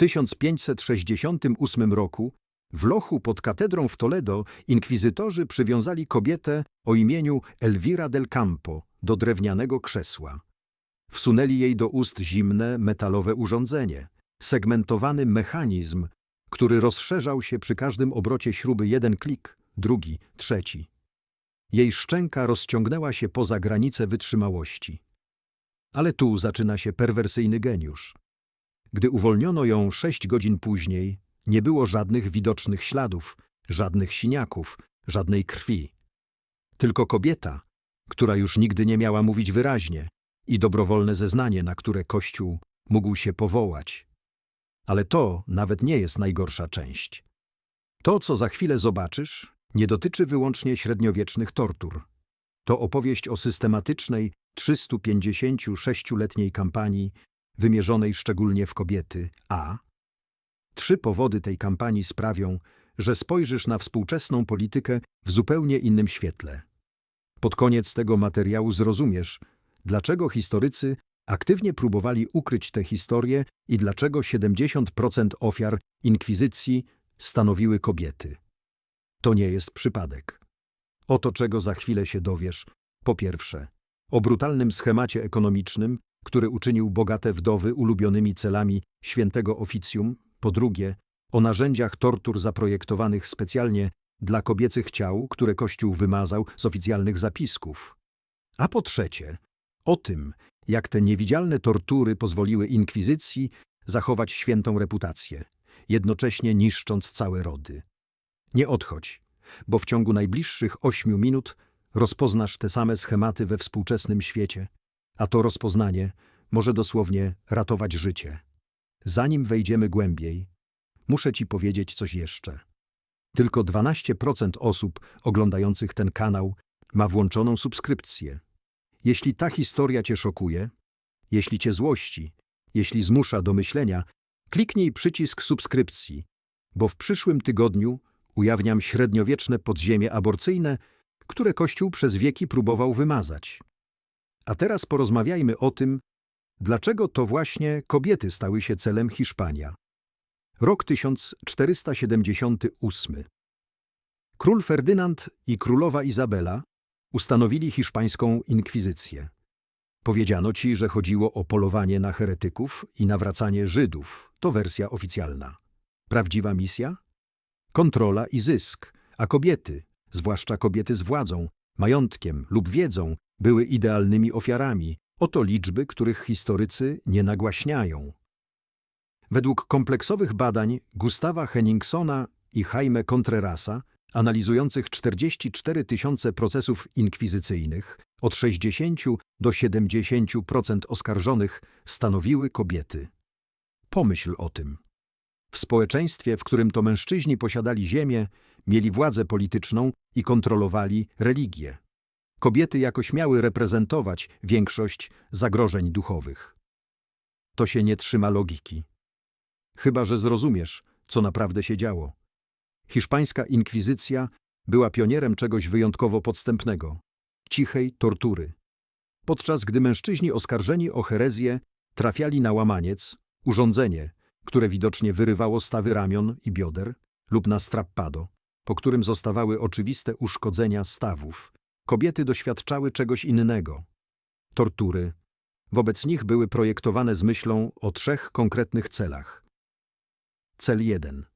W 1568 roku w lochu pod katedrą w Toledo inkwizytorzy przywiązali kobietę o imieniu Elvira del Campo do drewnianego krzesła. Wsunęli jej do ust zimne, metalowe urządzenie, segmentowany mechanizm, który rozszerzał się przy każdym obrocie śruby jeden klik, drugi, trzeci. Jej szczęka rozciągnęła się poza granice wytrzymałości. Ale tu zaczyna się perwersyjny geniusz. Gdy uwolniono ją sześć godzin później, nie było żadnych widocznych śladów, żadnych siniaków, żadnej krwi. Tylko kobieta, która już nigdy nie miała mówić wyraźnie i dobrowolne zeznanie, na które Kościół mógł się powołać. Ale to nawet nie jest najgorsza część. To, co za chwilę zobaczysz, nie dotyczy wyłącznie średniowiecznych tortur. To opowieść o systematycznej, 356-letniej kampanii wymierzonej szczególnie w kobiety, a trzy powody tej kampanii sprawią, że spojrzysz na współczesną politykę w zupełnie innym świetle. Pod koniec tego materiału zrozumiesz, dlaczego historycy aktywnie próbowali ukryć tę historię i dlaczego 70% ofiar inkwizycji stanowiły kobiety. To nie jest przypadek. Oto czego za chwilę się dowiesz. Po pierwsze, o brutalnym schemacie ekonomicznym, który uczynił bogate wdowy ulubionymi celami świętego oficjum. Po drugie, o narzędziach tortur zaprojektowanych specjalnie dla kobiecych ciał, które Kościół wymazał z oficjalnych zapisków. A po trzecie, o tym, jak te niewidzialne tortury pozwoliły inkwizycji zachować świętą reputację, jednocześnie niszcząc całe rody. Nie odchodź, bo w ciągu najbliższych ośmiu minut rozpoznasz te same schematy we współczesnym świecie, a to rozpoznanie może dosłownie ratować życie. Zanim wejdziemy głębiej, muszę Ci powiedzieć coś jeszcze. Tylko 12% osób oglądających ten kanał ma włączoną subskrypcję. Jeśli ta historia Cię szokuje, jeśli Cię złości, jeśli zmusza do myślenia, kliknij przycisk subskrypcji, bo w przyszłym tygodniu ujawniam średniowieczne podziemie aborcyjne, które Kościół przez wieki próbował wymazać. A teraz porozmawiajmy o tym, dlaczego to właśnie kobiety stały się celem Hiszpania. Rok 1478. Król Ferdynand i królowa Izabela ustanowili hiszpańską inkwizycję. Powiedziano ci, że chodziło o polowanie na heretyków i nawracanie Żydów. To wersja oficjalna. Prawdziwa misja? Kontrola i zysk, a kobiety, zwłaszcza kobiety z władzą, majątkiem lub wiedzą, były idealnymi ofiarami. Oto liczby, których historycy nie nagłaśniają. Według kompleksowych badań Gustawa Henningsona i Jaime Contrerasa, analizujących 44 tysiące procesów inkwizycyjnych, od 60 do 70% oskarżonych stanowiły kobiety. Pomyśl o tym. W społeczeństwie, w którym to mężczyźni posiadali ziemię, mieli władzę polityczną i kontrolowali religię. Kobiety jakoś miały reprezentować większość zagrożeń duchowych. To się nie trzyma logiki. Chyba, że zrozumiesz, co naprawdę się działo. Hiszpańska inkwizycja była pionierem czegoś wyjątkowo podstępnego cichej tortury. Podczas gdy mężczyźni oskarżeni o herezję trafiali na łamaniec, urządzenie, które widocznie wyrywało stawy ramion i bioder, lub na strappado, po którym zostawały oczywiste uszkodzenia stawów, kobiety doświadczały czegoś innego. Tortury. Wobec nich były projektowane z myślą o trzech konkretnych celach. Cel 1.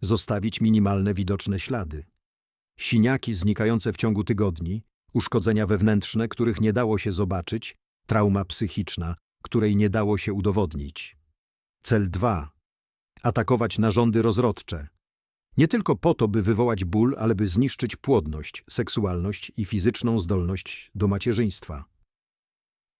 Zostawić minimalne widoczne ślady. Siniaki znikające w ciągu tygodni, uszkodzenia wewnętrzne, których nie dało się zobaczyć, trauma psychiczna, której nie dało się udowodnić. Cel 2. Atakować narządy rozrodcze. Nie tylko po to, by wywołać ból, ale by zniszczyć płodność, seksualność i fizyczną zdolność do macierzyństwa.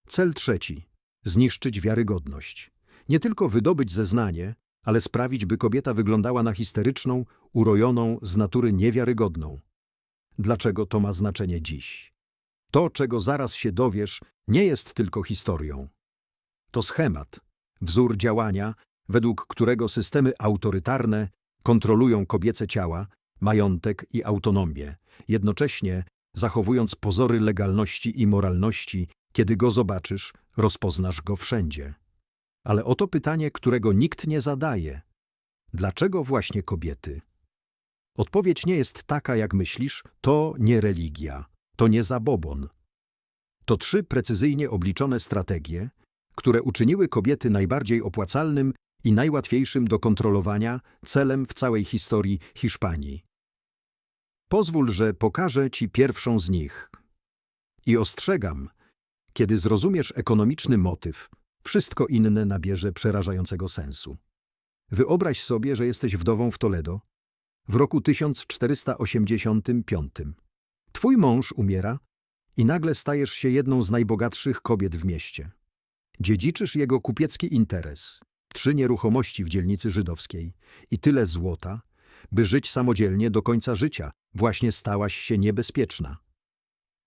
Cel trzeci. Zniszczyć wiarygodność. Nie tylko wydobyć zeznanie, ale sprawić, by kobieta wyglądała na histeryczną, urojoną, z natury niewiarygodną. Dlaczego to ma znaczenie dziś? To, czego zaraz się dowiesz, nie jest tylko historią. To schemat, wzór działania, według którego systemy autorytarne kontrolują kobiece ciała, majątek i autonomię, jednocześnie zachowując pozory legalności i moralności, kiedy go zobaczysz, rozpoznasz go wszędzie. Ale oto pytanie, którego nikt nie zadaje. Dlaczego właśnie kobiety? Odpowiedź nie jest taka, jak myślisz, to nie religia, to nie zabobon. To trzy precyzyjnie obliczone strategie, które uczyniły kobiety najbardziej opłacalnym i najłatwiejszym do kontrolowania celem w całej historii Hiszpanii. Pozwól, że pokażę Ci pierwszą z nich. I ostrzegam, kiedy zrozumiesz ekonomiczny motyw, wszystko inne nabierze przerażającego sensu. Wyobraź sobie, że jesteś wdową w Toledo w roku 1485. Twój mąż umiera i nagle stajesz się jedną z najbogatszych kobiet w mieście. Dziedziczysz jego kupiecki interes, trzy nieruchomości w dzielnicy żydowskiej i tyle złota, by żyć samodzielnie do końca życia. Właśnie stałaś się niebezpieczna.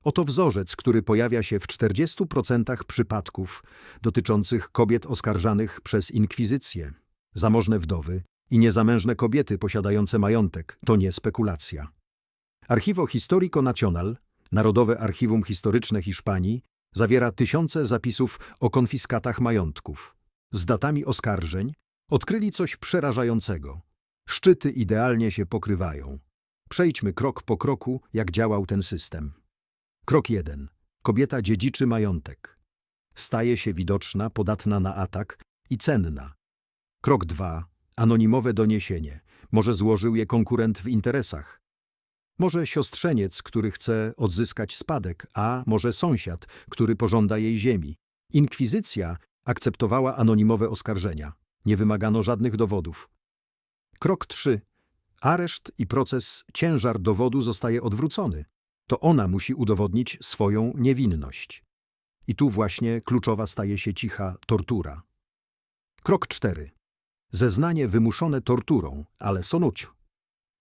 Oto wzorzec, który pojawia się w 40% przypadków dotyczących kobiet oskarżanych przez inkwizycję. Zamożne wdowy i niezamężne kobiety posiadające majątek to nie spekulacja. Archivo Historico Nacional, Narodowe Archiwum Historyczne Hiszpanii, zawiera tysiące zapisów o konfiskatach majątków. Z datami oskarżeń odkryli coś przerażającego. Szczyty idealnie się pokrywają. Przejdźmy krok po kroku, jak działał ten system. Krok 1. Kobieta dziedziczy majątek. Staje się widoczna, podatna na atak i cenna. Krok 2. Anonimowe doniesienie. Może złożył je konkurent w interesach. Może siostrzeniec, który chce odzyskać spadek, a może sąsiad, który pożąda jej ziemi. Inkwizycja akceptowała anonimowe oskarżenia. Nie wymagano żadnych dowodów. Krok 3. Areszt i proces ciężar dowodu zostaje odwrócony. To ona musi udowodnić swoją niewinność. I tu właśnie kluczowa staje się cicha tortura. Krok 4. Zeznanie wymuszone torturą, ale sonuciu.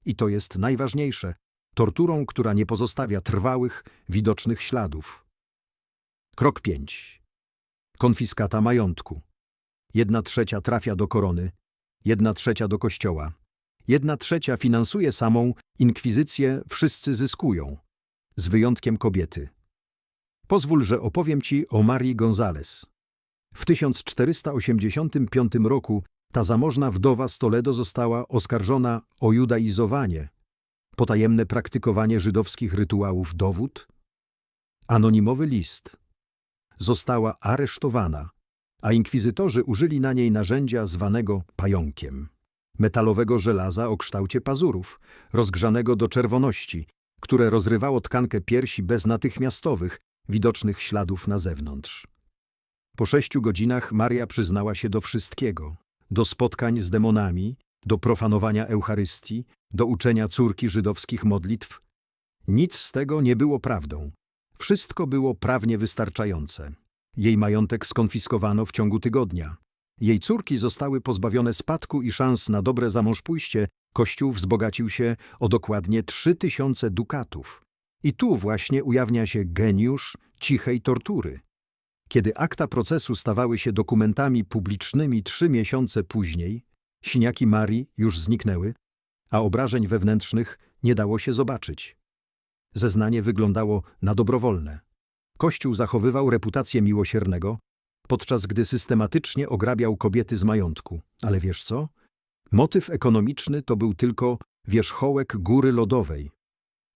I to jest najważniejsze. Torturą, która nie pozostawia trwałych, widocznych śladów. Krok 5. Konfiskata majątku. Jedna trzecia trafia do korony, jedna trzecia do kościoła. Jedna trzecia finansuje samą inkwizycję, wszyscy zyskują, z wyjątkiem kobiety. Pozwól, że opowiem ci o Marii Gonzales. W 1485 roku ta zamożna wdowa z Toledo została oskarżona o judaizowanie, potajemne praktykowanie żydowskich rytuałów dowód, anonimowy list. Została aresztowana, a inkwizytorzy użyli na niej narzędzia zwanego pająkiem. Metalowego żelaza o kształcie pazurów, rozgrzanego do czerwoności, które rozrywało tkankę piersi bez natychmiastowych, widocznych śladów na zewnątrz. Po sześciu godzinach Maria przyznała się do wszystkiego. Do spotkań z demonami, do profanowania Eucharystii, do uczenia córki żydowskich modlitw. Nic z tego nie było prawdą. Wszystko było prawnie wystarczające. Jej majątek skonfiskowano w ciągu tygodnia. Jej córki zostały pozbawione spadku i szans na dobre zamążpójście. Kościół wzbogacił się o dokładnie trzy tysiące dukatów. I tu właśnie ujawnia się geniusz cichej tortury. Kiedy akta procesu stawały się dokumentami publicznymi trzy miesiące później, siniaki Marii już zniknęły, a obrażeń wewnętrznych nie dało się zobaczyć. Zeznanie wyglądało na dobrowolne. Kościół zachowywał reputację miłosiernego, podczas gdy systematycznie ograbiał kobiety z majątku. Ale wiesz co? Motyw ekonomiczny to był tylko wierzchołek góry lodowej.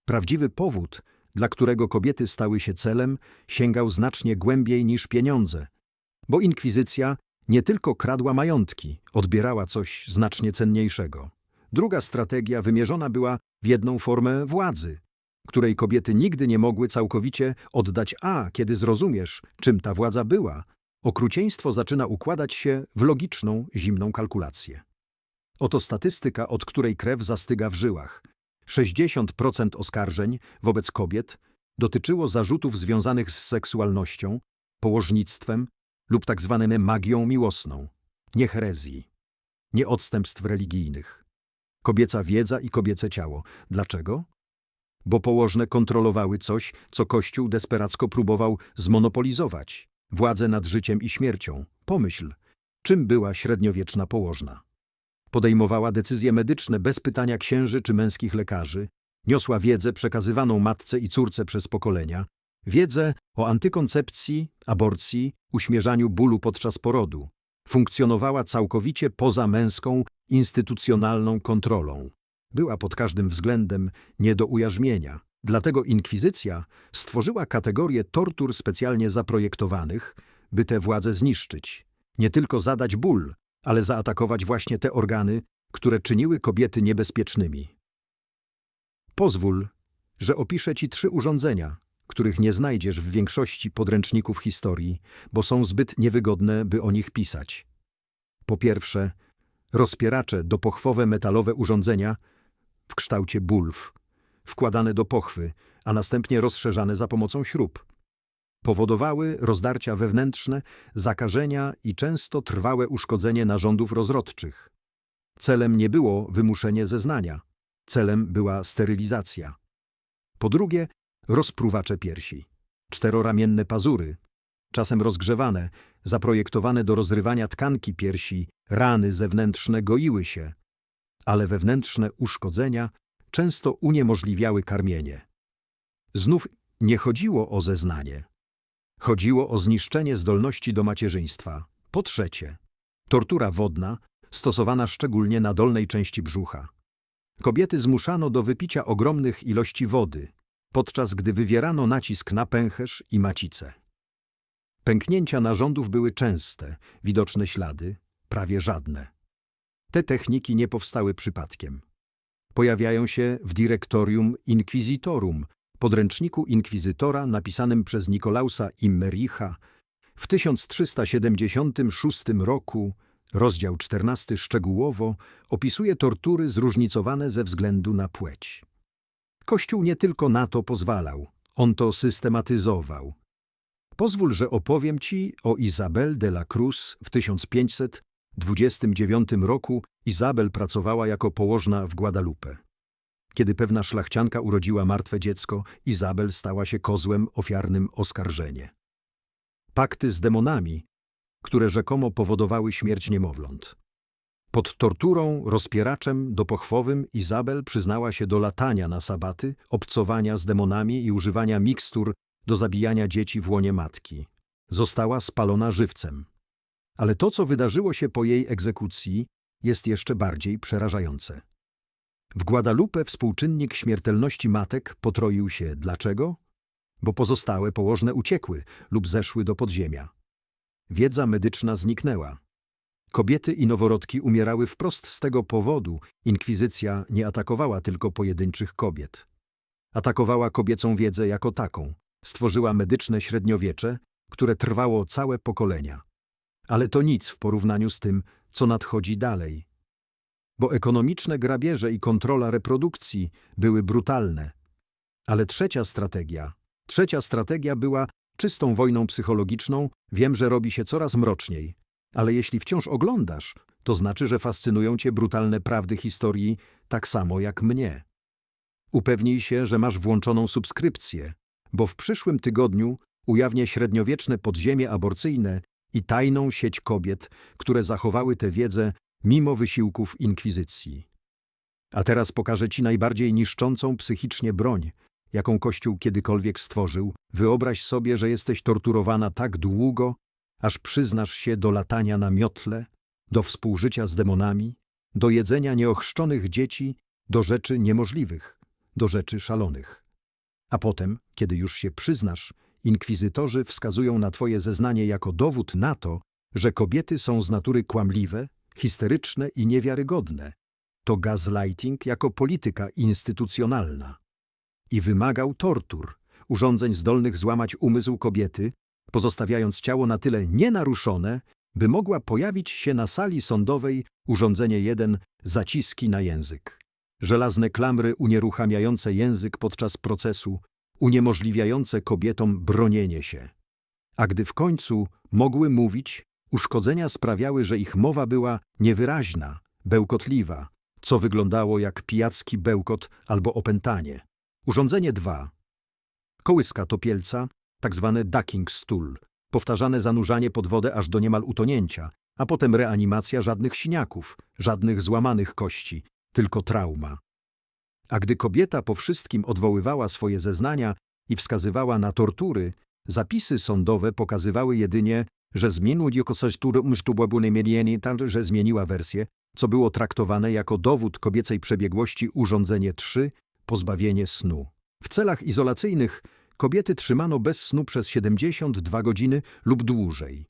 Prawdziwy powód, dla którego kobiety stały się celem, sięgał znacznie głębiej niż pieniądze. Bo inkwizycja nie tylko kradła majątki, odbierała coś znacznie cenniejszego. Druga strategia wymierzona była w jedną formę władzy, której kobiety nigdy nie mogły całkowicie oddać, a kiedy zrozumiesz, czym ta władza była, okrucieństwo zaczyna układać się w logiczną, zimną kalkulację. Oto statystyka, od której krew zastyga w żyłach. 60% oskarżeń wobec kobiet dotyczyło zarzutów związanych z seksualnością, położnictwem lub tak zwaną magią miłosną, nie herezji, nie odstępstw religijnych. Kobieca wiedza i kobiece ciało. Dlaczego? Bo położne kontrolowały coś, co Kościół desperacko próbował zmonopolizować. Władzę nad życiem i śmiercią. Pomyśl, czym była średniowieczna położna. Podejmowała decyzje medyczne bez pytania księży czy męskich lekarzy, niosła wiedzę przekazywaną matce i córce przez pokolenia, wiedzę o antykoncepcji, aborcji, uśmierzaniu bólu podczas porodu, funkcjonowała całkowicie poza męską, instytucjonalną kontrolą. Była pod każdym względem nie do ujarzmienia. Dlatego inkwizycja stworzyła kategorię tortur specjalnie zaprojektowanych, by tę władzę zniszczyć. Nie tylko zadać ból, ale zaatakować właśnie te organy, które czyniły kobiety niebezpiecznymi. Pozwól, że opiszę Ci trzy urządzenia, których nie znajdziesz w większości podręczników historii, bo są zbyt niewygodne, by o nich pisać. Po pierwsze, rozpieracze dopochwowe metalowe urządzenia w kształcie bulw, wkładane do pochwy, a następnie rozszerzane za pomocą śrub. Powodowały rozdarcia wewnętrzne, zakażenia i często trwałe uszkodzenie narządów rozrodczych. Celem nie było wymuszenie zeznania, celem była sterylizacja. Po drugie, rozpruwacze piersi. Czteroramienne pazury, czasem rozgrzewane, zaprojektowane do rozrywania tkanki piersi, rany zewnętrzne goiły się, ale wewnętrzne uszkodzenia często uniemożliwiały karmienie. Znów nie chodziło o zeznanie. Chodziło o zniszczenie zdolności do macierzyństwa. Po trzecie, tortura wodna, stosowana szczególnie na dolnej części brzucha. Kobiety zmuszano do wypicia ogromnych ilości wody, podczas gdy wywierano nacisk na pęcherz i macicę. Pęknięcia narządów były częste, widoczne ślady, prawie żadne. Te techniki nie powstały przypadkiem. Pojawiają się w Directorium Inquisitorum, podręczniku inkwizytora napisanym przez Nikolausa Immericha w 1376 roku, rozdział 14 szczegółowo opisuje tortury zróżnicowane ze względu na płeć. Kościół nie tylko na to pozwalał, on to systematyzował. Pozwól, że opowiem Ci o Izabel de la Cruz w 1529 roku. Izabel pracowała jako położna w Guadalupe. Kiedy pewna szlachcianka urodziła martwe dziecko, Izabel stała się kozłem ofiarnym oskarżenie. Pakty z demonami, które rzekomo powodowały śmierć niemowląt. Pod torturą, rozpieraczem dopochwowym Izabel przyznała się do latania na sabaty, obcowania z demonami i używania mikstur do zabijania dzieci w łonie matki. Została spalona żywcem. Ale to, co wydarzyło się po jej egzekucji, jest jeszcze bardziej przerażające. W Guadalupe współczynnik śmiertelności matek potroił się. Dlaczego? Bo pozostałe położne uciekły lub zeszły do podziemia. Wiedza medyczna zniknęła. Kobiety i noworodki umierały wprost z tego powodu. Inkwizycja nie atakowała tylko pojedynczych kobiet. Atakowała kobiecą wiedzę jako taką. Stworzyła medyczne średniowiecze, które trwało całe pokolenia. Ale to nic w porównaniu z tym, co nadchodzi dalej. Bo ekonomiczne grabieże i kontrola reprodukcji były brutalne. Ale trzecia strategia, trzecia strategia była czystą wojną psychologiczną. Wiem, że robi się coraz mroczniej. Ale jeśli wciąż oglądasz, to znaczy, że fascynują cię brutalne prawdy historii tak samo jak mnie. Upewnij się, że masz włączoną subskrypcję, bo w przyszłym tygodniu ujawnię średniowieczne podziemie aborcyjne i tajną sieć kobiet, które zachowały tę wiedzę mimo wysiłków inkwizycji. A teraz pokażę ci najbardziej niszczącą psychicznie broń, jaką Kościół kiedykolwiek stworzył. Wyobraź sobie, że jesteś torturowana tak długo, aż przyznasz się do latania na miotle, do współżycia z demonami, do jedzenia nieochrzczonych dzieci, do rzeczy niemożliwych, do rzeczy szalonych. A potem, kiedy już się przyznasz, inkwizytorzy wskazują na twoje zeznanie jako dowód na to, że kobiety są z natury kłamliwe, histeryczne i niewiarygodne. To gaslighting jako polityka instytucjonalna. I wymagał tortur, urządzeń zdolnych złamać umysł kobiety, pozostawiając ciało na tyle nienaruszone, by mogła pojawić się na sali sądowej urządzenie jeden zaciski na język. Żelazne klamry unieruchamiające język podczas procesu, uniemożliwiające kobietom bronienie się. A gdy w końcu mogły mówić, uszkodzenia sprawiały, że ich mowa była niewyraźna, bełkotliwa, co wyglądało jak pijacki bełkot albo opętanie. Urządzenie 2. Kołyska topielca, tak zwane ducking stool, powtarzane zanurzanie pod wodę aż do niemal utonięcia, a potem reanimacja żadnych siniaków, żadnych złamanych kości, tylko trauma. A gdy kobieta po wszystkim odwoływała swoje zeznania i wskazywała na tortury, zapisy sądowe pokazywały jedynie, że że zmieniła wersję, co było traktowane jako dowód kobiecej przebiegłości urządzenie 3, pozbawienie snu. W celach izolacyjnych kobiety trzymano bez snu przez 72 godziny lub dłużej.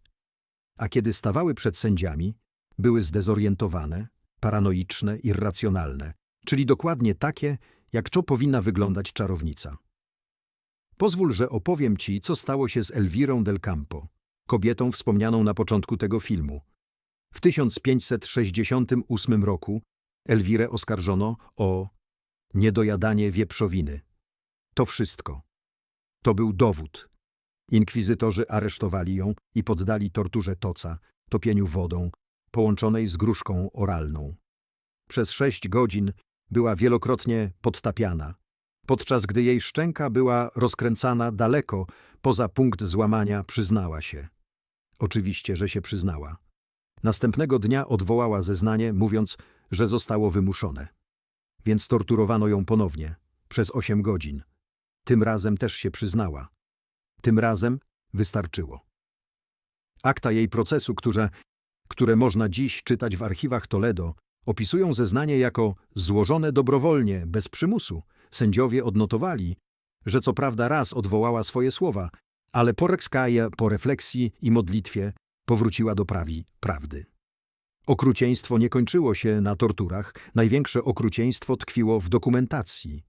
A kiedy stawały przed sędziami, były zdezorientowane, paranoiczne, irracjonalne, czyli dokładnie takie, jak to powinna wyglądać czarownica. Pozwól, że opowiem ci, co stało się z Elwirą del Campo, kobietą wspomnianą na początku tego filmu. W 1568 roku Elwirę oskarżono o niedojadanie wieprzowiny. To wszystko. To był dowód. Inkwizytorzy aresztowali ją i poddali torturze toca, topieniu wodą, połączonej z gruszką oralną. Przez sześć godzin była wielokrotnie podtapiana, podczas gdy jej szczęka była rozkręcana daleko poza punkt złamania, przyznała się. Oczywiście, że się przyznała. Następnego dnia odwołała zeznanie, mówiąc, że zostało wymuszone. Więc torturowano ją ponownie, przez osiem godzin. Tym razem też się przyznała. Tym razem wystarczyło. Akta jej procesu, które, które można dziś czytać w archiwach Toledo, opisują zeznanie jako złożone dobrowolnie, bez przymusu. Sędziowie odnotowali, że co prawda raz odwołała swoje słowa, ale po rekskaje, po refleksji i modlitwie powróciła do prawi prawdy. Okrucieństwo nie kończyło się na torturach, największe okrucieństwo tkwiło w dokumentacji.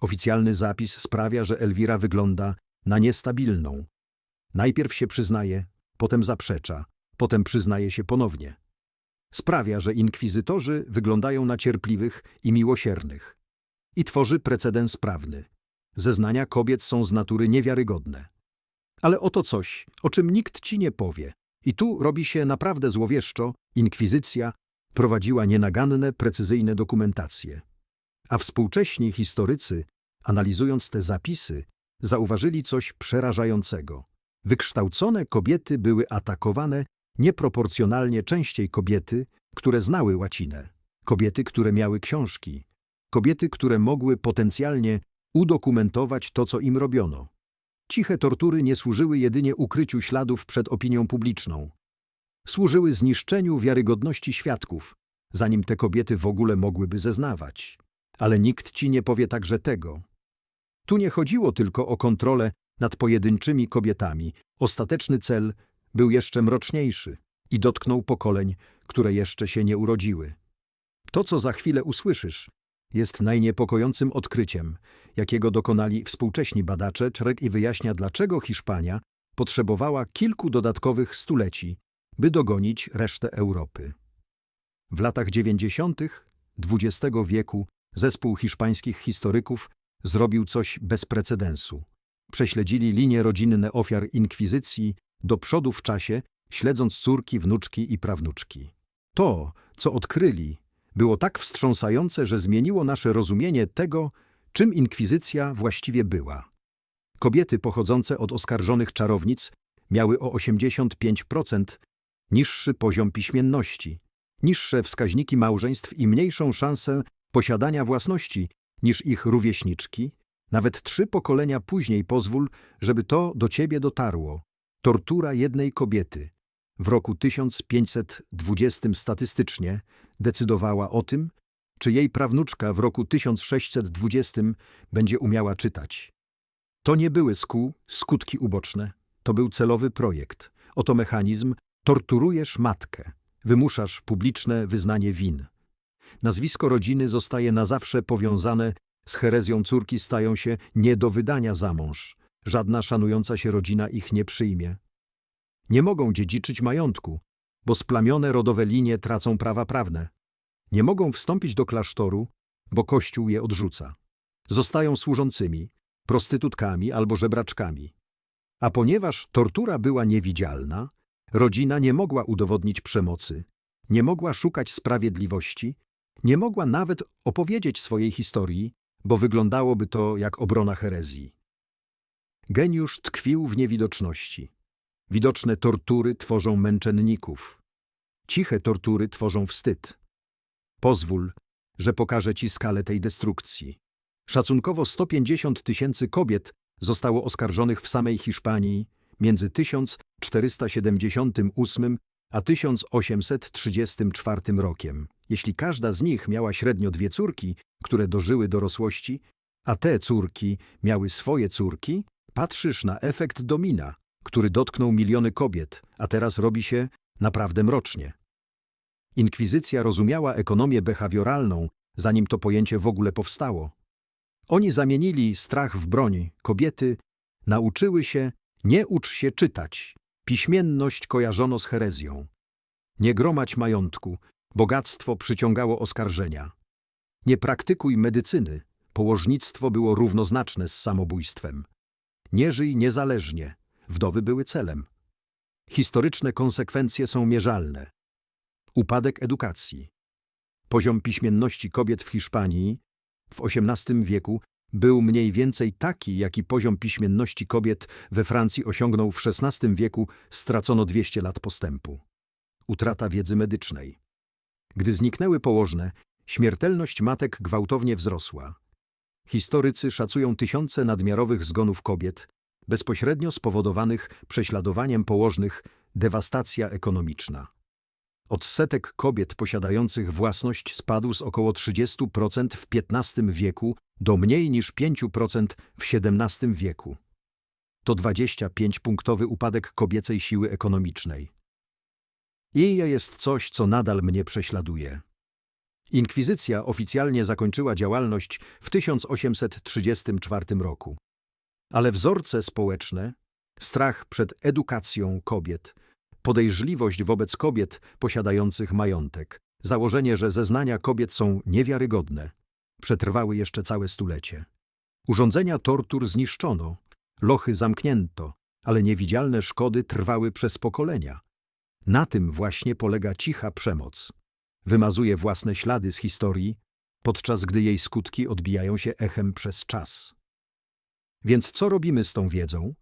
Oficjalny zapis sprawia, że Elwira wygląda na niestabilną. Najpierw się przyznaje, potem zaprzecza, potem przyznaje się ponownie. Sprawia, że inkwizytorzy wyglądają na cierpliwych i miłosiernych. I tworzy precedens prawny. Zeznania kobiet są z natury niewiarygodne. Ale oto coś, o czym nikt ci nie powie. I tu robi się naprawdę złowieszczo, inkwizycja prowadziła nienaganne, precyzyjne dokumentacje. A współcześni historycy, analizując te zapisy, zauważyli coś przerażającego. Wykształcone kobiety były atakowane nieproporcjonalnie częściej kobiety, które znały łacinę, kobiety, które miały książki, kobiety, które mogły potencjalnie udokumentować to, co im robiono. Ciche tortury nie służyły jedynie ukryciu śladów przed opinią publiczną. Służyły zniszczeniu wiarygodności świadków, zanim te kobiety w ogóle mogłyby zeznawać. Ale nikt ci nie powie także tego. Tu nie chodziło tylko o kontrolę nad pojedynczymi kobietami. Ostateczny cel był jeszcze mroczniejszy i dotknął pokoleń, które jeszcze się nie urodziły. To, co za chwilę usłyszysz, jest najniepokojącym odkryciem, jakiego dokonali współcześni badacze Czrek i wyjaśnia, dlaczego Hiszpania potrzebowała kilku dodatkowych stuleci, by dogonić resztę Europy. W latach 90. XX wieku zespół hiszpańskich historyków zrobił coś bez precedensu. Prześledzili linie rodzinne ofiar inkwizycji do przodu w czasie, śledząc córki, wnuczki i prawnuczki. To, co odkryli, było tak wstrząsające, że zmieniło nasze rozumienie tego, czym inkwizycja właściwie była. Kobiety pochodzące od oskarżonych czarownic miały o 85% niższy poziom piśmienności, niższe wskaźniki małżeństw i mniejszą szansę posiadania własności niż ich rówieśniczki, nawet trzy pokolenia później pozwól, żeby to do ciebie dotarło. Tortura jednej kobiety w roku 1520 statystycznie decydowała o tym, czy jej prawnuczka w roku 1620 będzie umiała czytać. To nie były skół, skutki uboczne, to był celowy projekt. Oto mechanizm, torturujesz matkę, wymuszasz publiczne wyznanie win. Nazwisko rodziny zostaje na zawsze powiązane z herezją córki stają się nie do wydania za mąż. Żadna szanująca się rodzina ich nie przyjmie. Nie mogą dziedziczyć majątku, bo splamione rodowe linie tracą prawa prawne. Nie mogą wstąpić do klasztoru, bo Kościół je odrzuca. Zostają służącymi, prostytutkami albo żebraczkami. A ponieważ tortura była niewidzialna, rodzina nie mogła udowodnić przemocy, nie mogła szukać sprawiedliwości, nie mogła nawet opowiedzieć swojej historii, bo wyglądałoby to jak obrona herezji. Geniusz tkwił w niewidoczności. Widoczne tortury tworzą męczenników. Ciche tortury tworzą wstyd. Pozwól, że pokażę Ci skalę tej destrukcji. Szacunkowo 150 tysięcy kobiet zostało oskarżonych w samej Hiszpanii między 1478 a 1834 rokiem. Jeśli każda z nich miała średnio dwie córki, które dożyły dorosłości, a te córki miały swoje córki, patrzysz na efekt domina, który dotknął miliony kobiet, a teraz robi się naprawdę mrocznie. Inkwizycja rozumiała ekonomię behawioralną, zanim to pojęcie w ogóle powstało. Oni zamienili strach w broń. Kobiety nauczyły się nie ucz się czytać. Piśmienność kojarzono z herezją. Nie gromadź majątku. Bogactwo przyciągało oskarżenia. Nie praktykuj medycyny. Położnictwo było równoznaczne z samobójstwem. Nie żyj niezależnie. Wdowy były celem. Historyczne konsekwencje są mierzalne. Upadek edukacji. Poziom piśmienności kobiet w Hiszpanii w XVIII wieku był mniej więcej taki, jaki poziom piśmienności kobiet we Francji osiągnął w XVI wieku, stracono 200 lat postępu. Utrata wiedzy medycznej. Gdy zniknęły położne, śmiertelność matek gwałtownie wzrosła. Historycy szacują tysiące nadmiarowych zgonów kobiet, bezpośrednio spowodowanych prześladowaniem położnych, dewastacja ekonomiczna. Odsetek kobiet posiadających własność spadł z około 30% w XV wieku do mniej niż 5% w XVII wieku. To 25-punktowy upadek kobiecej siły ekonomicznej. I jest coś, co nadal mnie prześladuje. Inkwizycja oficjalnie zakończyła działalność w 1834 roku. Ale wzorce społeczne, strach przed edukacją kobiet, podejrzliwość wobec kobiet posiadających majątek, założenie, że zeznania kobiet są niewiarygodne, przetrwały jeszcze całe stulecie. Urządzenia tortur zniszczono, lochy zamknięto, ale niewidzialne szkody trwały przez pokolenia. Na tym właśnie polega cicha przemoc. Wymazuje własne ślady z historii, podczas gdy jej skutki odbijają się echem przez czas. Więc co robimy z tą wiedzą?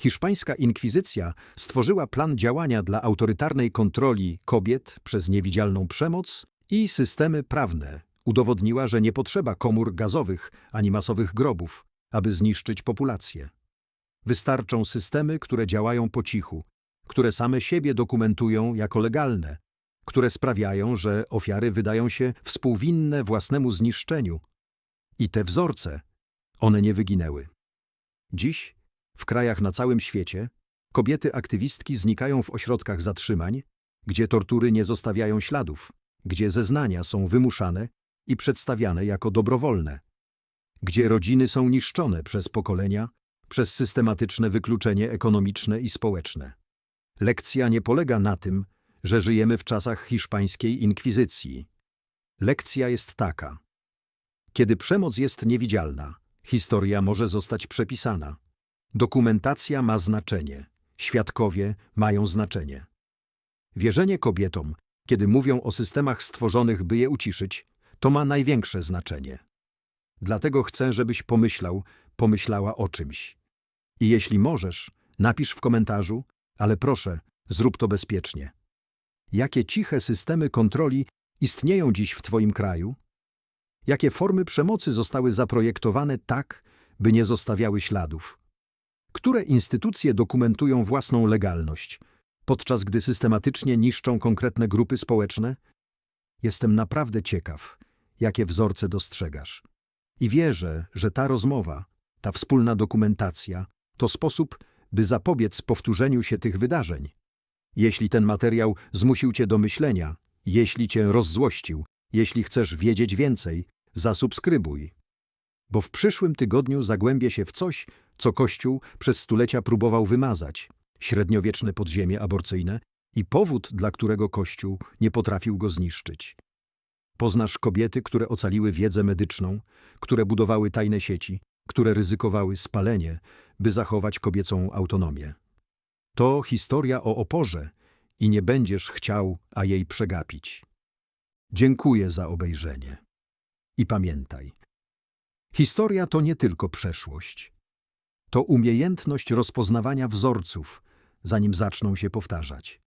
Hiszpańska inkwizycja stworzyła plan działania dla autorytarnej kontroli kobiet przez niewidzialną przemoc i systemy prawne. Udowodniła, że nie potrzeba komór gazowych ani masowych grobów, aby zniszczyć populację. Wystarczą systemy, które działają po cichu, które same siebie dokumentują jako legalne, które sprawiają, że ofiary wydają się współwinne własnemu zniszczeniu. I te wzorce, one nie wyginęły. Dziś, w krajach na całym świecie, kobiety aktywistki znikają w ośrodkach zatrzymań, gdzie tortury nie zostawiają śladów, gdzie zeznania są wymuszane i przedstawiane jako dobrowolne, gdzie rodziny są niszczone przez pokolenia, przez systematyczne wykluczenie ekonomiczne i społeczne. Lekcja nie polega na tym, że żyjemy w czasach hiszpańskiej inkwizycji. Lekcja jest taka. Kiedy przemoc jest niewidzialna, historia może zostać przepisana. Dokumentacja ma znaczenie. Świadkowie mają znaczenie. Wierzenie kobietom, kiedy mówią o systemach stworzonych, by je uciszyć, to ma największe znaczenie. Dlatego chcę, żebyś pomyślał, pomyślała o czymś. I jeśli możesz, napisz w komentarzu, ale proszę, zrób to bezpiecznie. Jakie ciche systemy kontroli istnieją dziś w Twoim kraju? Jakie formy przemocy zostały zaprojektowane tak, by nie zostawiały śladów? Które instytucje dokumentują własną legalność, podczas gdy systematycznie niszczą konkretne grupy społeczne? Jestem naprawdę ciekaw, jakie wzorce dostrzegasz. I wierzę, że ta rozmowa, ta wspólna dokumentacja to sposób, by zapobiec powtórzeniu się tych wydarzeń. Jeśli ten materiał zmusił Cię do myślenia, jeśli Cię rozzłościł, jeśli chcesz wiedzieć więcej, zasubskrybuj. Bo w przyszłym tygodniu zagłębię się w coś, co Kościół przez stulecia próbował wymazać średniowieczne podziemie aborcyjne i powód, dla którego Kościół nie potrafił go zniszczyć. Poznasz kobiety, które ocaliły wiedzę medyczną, które budowały tajne sieci, które ryzykowały spalenie, by zachować kobiecą autonomię. To historia o oporze i nie będziesz chciał, a jej przegapić. Dziękuję za obejrzenie. I pamiętaj, historia to nie tylko przeszłość. To umiejętność rozpoznawania wzorców, zanim zaczną się powtarzać.